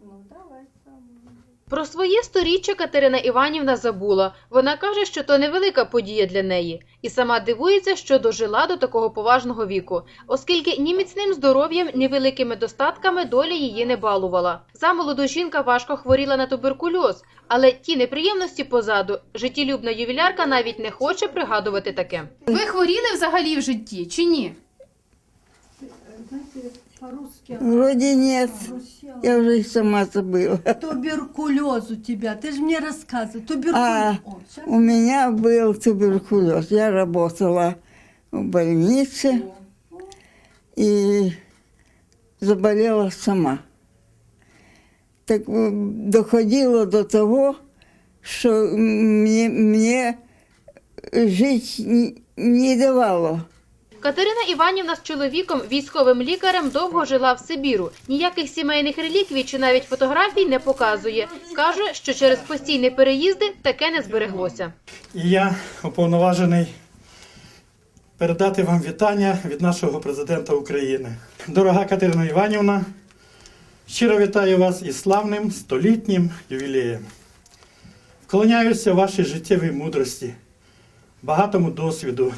Ну, давай сам. Про своє сторіччя Катерина Іванівна забула. Вона каже, що то невелика подія для неї, і сама дивується, що дожила до такого поважного віку, оскільки ні міцним здоров'ям, ні великими достатками доля її не балувала. Замолоду жінка важко хворіла на туберкульоз, але ті неприємності позаду життєлюбна ювілярка навіть не хоче пригадувати таке. Ви хворіли взагалі в житті чи ні? Знаете, по-русски. Вроде нет. Я уже и сама забыла. Туберкулез у тебя. Ты же мне рассказывай. Туберкулез. А, О. У меня был туберкулез. Я работала в больнице и заболела сама. Так э, доходило до того, что мне, мне жить не, не давало. Катерина Іванівна з чоловіком, військовим лікарем, довго жила в Сибіру. Ніяких сімейних реліквій чи навіть фотографій не показує. Каже, що через постійні переїзди таке не збереглося. І я уповноважений передати вам вітання від нашого президента України. Дорога Катерина Іванівна, щиро вітаю вас із славним столітнім ювілеєм. Вклоняюся вашій життєвій мудрості, багатому досвіду,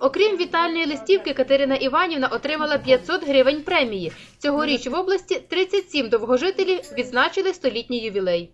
Окрім вітальної листівки, Катерина Іванівна отримала 500 гривень премії. Цьогоріч в області 37 довгожителів відзначили столітній ювілей.